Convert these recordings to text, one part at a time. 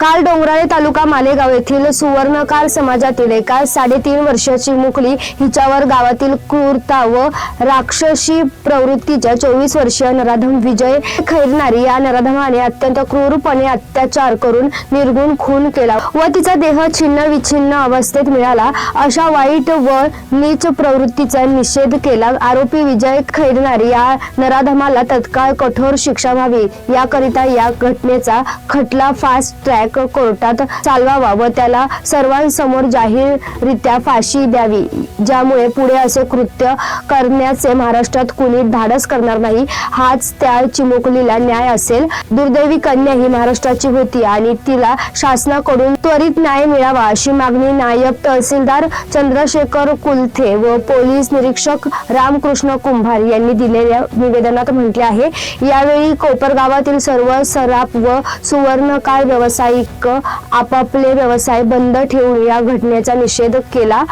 काल डोंगराळे तालुका मालेगाव येथील सुवर्णकार समाजातील एका साडेतीन वर्षाची मुकली हिच्यावर गावातील क्रूरता व राक्षसी प्रवृत्तीच्या चोवीस वर्षीय नराधम विजय खैरनारी या नराधमाने अत्यंत क्रूरपणे अत्याचार करून निर्गुण खून केला व तिचा देह छिन्न विछिन्न अवस्थेत मिळाला. अशा वाईट व नीच प्रवृत्तीचा निषेध केला. आरोपी विजय खैरनारी या नराधमाला तत्काळ कठोर शिक्षा व्हावी. याकरिता या घटनेचा खटला फास्ट ट्रॅक कोर्टात चालवावा व त्याला सर्वांसमोर जाहीररित्या फाशी द्यावी ज्यामुळे पुढे असे कृत्य करण्याचे महाराष्ट्रात कुणी धाडस करणार नाही हाच त्या चिमुकलीला न्याय असेल. दुर्दैवी कन्या ही महाराष्ट्राची होती आणि तिला शासनाकडून त्वरित न्याय मिळावा अशी मागणी नायब तहसीलदार चंद्रशेखर कुलथे व पोलीस निरीक्षक रामकृष्ण कुंभार यांनी दिलेल्या निवेदनात म्हटले आहे. यावेळी कोपरगावातील सर्व सराफ व सुवर्णकाळ व्यावसायिक आपापले व्यवसाय बंद ठेवून या घटनेचा निषेध केला.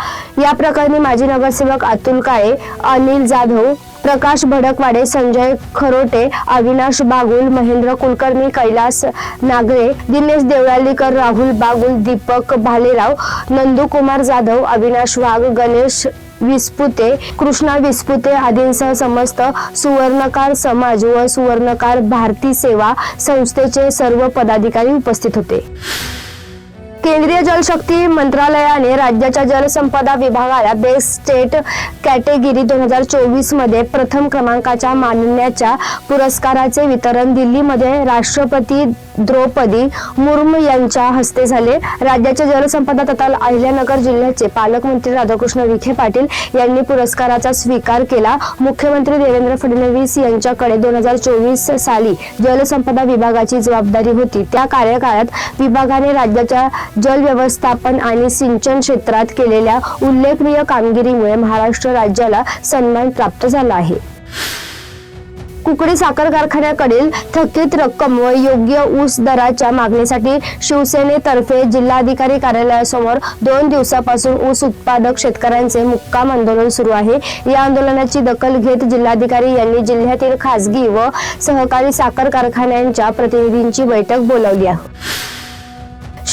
या प्रकरणी माजी नगरसेवक अतुल काळे अनिल जाधव प्रकाश भडकवाडे संजय खरोटे अविनाश बागुल महेंद्र कुलकर्णी कैलास नागरे दिनेश देवळालीकर राहुल बागुल दीपक भालेराव नंदुकुमार जाधव अविनाश वाघ गणेश विस्पुते कृष्णा विस्पुते आदींसह समस्त सुवर्णकार समाज व सुवर्णकार भारती सेवा संस्थेचे सर्व पदाधिकारी उपस्थित होते. केंद्रीय जलशक्ती मंत्रालयाने राज्याच्या जलसंपदा विभागाला बेस्ट स्टेट कॅटेगरी दोन हजार चोवीसमध्ये प्रथम क्रमांकाच्या मानण्याच्या पुरस्काराचे वितरण दिल्लीमध्ये राष्ट्रपती द्रौपदी मुर्मू यांच्या हस्ते झाले. राज्याच्या जलसंपदा तथा अहिल्यानगर जिल्ह्याचे पालकमंत्री राधाकृष्ण विखे पाटील यांनी पुरस्काराचा स्वीकार केला. मुख्यमंत्री देवेंद्र फडणवीस यांच्याकडे दोन हजार चोवीस साली जलसंपदा विभागाची जबाबदारी होती. त्या कार्यकाळात विभागाने राज्याच्या जल व्यवस्थापन आणि सिंचन क्षेत्रात केलेल्या उल्लेखनीय कामगिरीमुळे महाराष्ट्र राज्याला सन्मान प्राप्त झाला आहे. कुकडी साखर कारखान्याकडील थकीत रक्कम व योग्य ऊस दराच्या मागणीसाठी शिवसेनेतर्फे जिल्हाधिकारी कार्यालयासमोर दोन दिवसापासून ऊस उत्पादक शेतकऱ्यांचे मुक्काम आंदोलन सुरू आहे. या आंदोलनाची दखल घेत जिल्हाधिकारी यांनी जिल्ह्यातील खासगी व सहकारी साखर कारखान्यांच्या प्रतिनिधींची बैठक बोलावली आहे.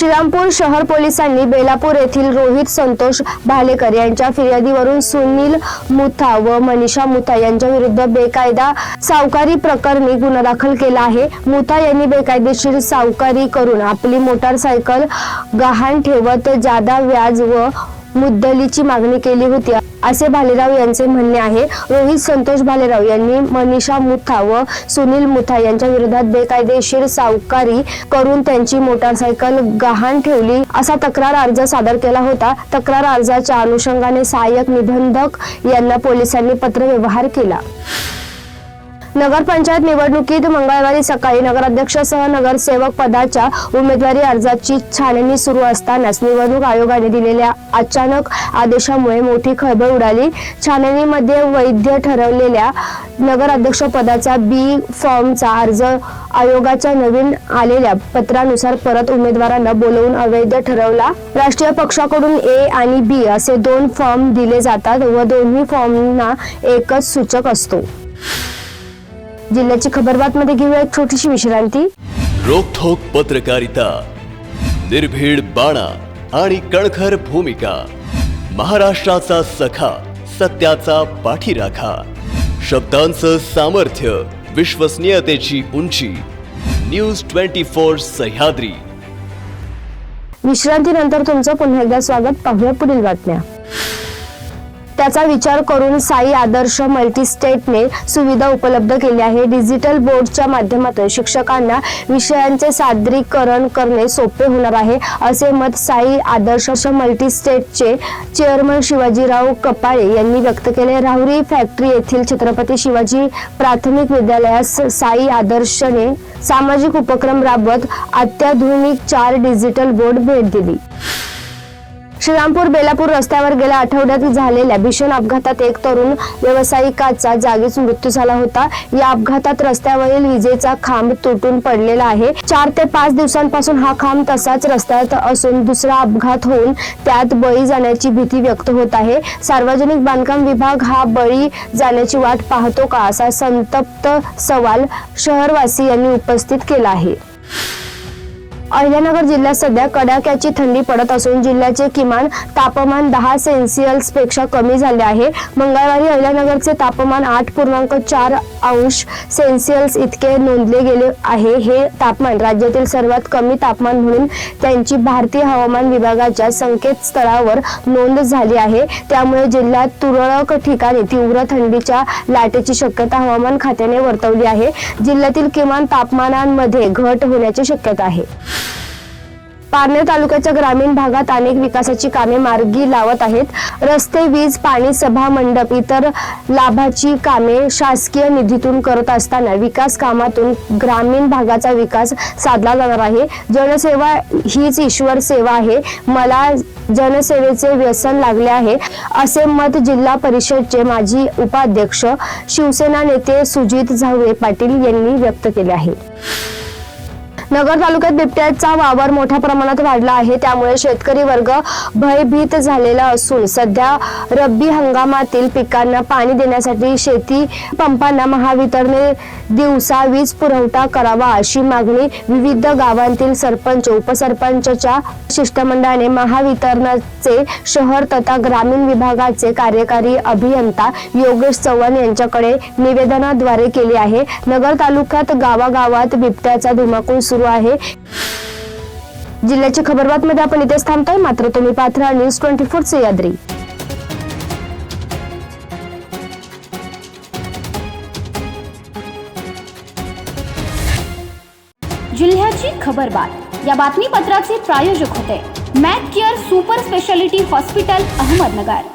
श्रीरामपूर शहर पोलिसांनी बेलापूर येथील रोहित संतोष भालेकर यांच्या फिर्यादीवरून सुनील मुथा व मनीषा मुथा यांच्या विरुद्ध बेकायदा सावकारी प्रकरणी गुन्हा दाखल केला आहे. मुथा यांनी बेकायदेशीर सावकारी करून आपली मोटारसायकल गहाण ठेवत जादा व्याज व मुद्दलीची मागणी केली होती. असे भालेराव यांचे म्हणणे आहे रोहित संतोष भालेराव यांनी मनीषा मुथा व सुनील मुथा यांच्या विरोधात बेकायदेशीर सावकारी करून त्यांची मोटारसायकल गहाण ठेवली. असा तक्रार अर्ज सादर केला होता. तक्रार अर्जाच्या अनुषंगाने सहाय्यक निबंधक यांना पोलिसांनी पत्रव्यवहार केला. नगरपंचायत निवडणुकीत मंगळवारी सकाळी नगराध्यक्षसह नगरसेवक पदाच्या उमेदवारी अर्जाची छाननी सुरू असतानाच निवडणूक आयोगाने दिलेल्या अचानक आदेशामुळे मोठी खळबळ उडाली. छाननीमध्ये वैध ठरवलेल्या नगराध्यक्ष पदाचा बी फॉर्मचा अर्ज आयोगाच्या नवीन आलेल्या पत्रानुसार परत उमेदवारांना बोलवून अवैध ठरवला. राष्ट्रीय पक्षाकडून ए आणि बी असे दोन फॉर्म दिले जातात व दोन्ही फॉर्मना एकच सूचक असतो. जिल्ह्याची खबरबातमध्ये घेऊया एक छोटीशी विश्रांती. रोखोक पत्रकारिता निर्भीड बाणा आणि कणखर भूमिका महाराष्ट्राचा सखा सत्याचा पाठीराखा शब्दांचं सामर्थ्य विश्वसनीयतेची उंची न्यूज ट्वेंटी फोर सह्याद्री. विश्रांतीनंतर तुमचं पुन्हा एकदा स्वागत. पाहूया पुढील बातम्या. त्याचा विचार करून साई आदर्श मल्टीस्टेटने सुविधा उपलब्ध केली आहे. डिजिटल बोर्डच्या माध्यमातून शिक्षकांना विषयांचे सादरीकरण करणे सोपे होणार आहे. असे मत साई आदर्श मल्टीस्टेटचे चेअरमन शिवाजीराव कपाळे यांनी व्यक्त केले. राहुरी फॅक्टरी येथील छत्रपती शिवाजी प्राथमिक विद्यालयास साई आदर्शने सामाजिक उपक्रम राबवत अत्याधुनिक चार डिजिटल बोर्ड भेट दिली. श्रीरामपूर बेलापूर रस्त्यावर गेल्या आठवड्यात झालेल्या भीषण अपघातात एक तरुण व्यावसायिकाचा जागीच मृत्यू झाला होता. या अपघातात रस्त्यावरील विजेचा खांब तुटून पडलेला आहे. चार ते पाच दिवसांपासून हा खांब तसाच रस्त्यात असून दुसरा अपघात होऊन त्यात बळी जाण्याची भीती व्यक्त होत आहे. सार्वजनिक बांधकाम विभाग हा बळी जाण्याची वाट पाहतो का असा संतप्त सवाल शहरवासी यांनी उपस्थित केला आहे. अहिल्यानगर जिल्ह्यात सध्या कडाक्याची थंडी पडत असून जिल्ह्याचे किमान तापमान दहा सेल्सिअसपेक्षा कमी झाले आहे. मंगळवारी अहिल्यानगरचे तापमान आठ पूर्णांक चार अंश सेल्सिअस इतके नोंदले गेले आहे. हे तापमान राज्यातील सर्वात कमी तापमान म्हणून त्यांची भारतीय हवामान विभागाच्या संकेतस्थळावर नोंद झाली आहे. त्यामुळे जिल्ह्यात तुरळक ठिकाणी तीव्र थंडीच्या लाटेची शक्यता हवामान खात्याने वर्तवली आहे. जिल्ह्यातील किमान तापमानांमध्ये घट होण्याची शक्यता आहे. पारनेर तालुक्याच्या ग्रामीण भागात अनेक विकासाची कामे मार्गी लावत आहेत. रस्ते वीज पाणी सभा मंडप इतर लाभाची कामे शासकीय निधीतून करत असताना विकास कामातून ग्रामीण भागाचा विकास साधला जाणार आहे. जनसेवा हीच ईश्वर सेवा आहे. मला जनसेवेचे व्यसन लागले आहे असे मत जिल्हा परिषदचे माजी उपाध्यक्ष शिवसेना नेते सुजित झावे पाटील यांनी व्यक्त केले आहे. नगर तालुक्यात बिबट्याचा वावर मोठ्या प्रमाणात वाढला आहे. त्यामुळे शेतकरी वर्ग भयभीत झालेला असून सध्या रब्बी हंगामातील पिकांना पाणी देण्यासाठी शेती पंपांना महावितरणने दिवसा वीज पुरवठा करावा अशी मागणी विविध गावांतील सरपंच उपसरपंचच्या शिष्टमंडळाने महावितरणाचे शहर तथा ग्रामीण विभागाचे कार्यकारी अभियंता योगेश चव्हाण यांच्याकडे निवेदनाद्वारे केली आहे. नगर तालुक्यात गावागावात बिबट्याचा धुमाकूळ सुरू आहे. जिल्ह्याची खबरबात मध्ये आपण इथेच थांबतोय. मात्र तुम्ही पात्र न्यूज ट्वेंटी फोर सह्याद्री जिल्ह्याची खबरबात या बातमीपत्राचे प्रायोजक होते. Mac care super speciality hospital Ahmednagar.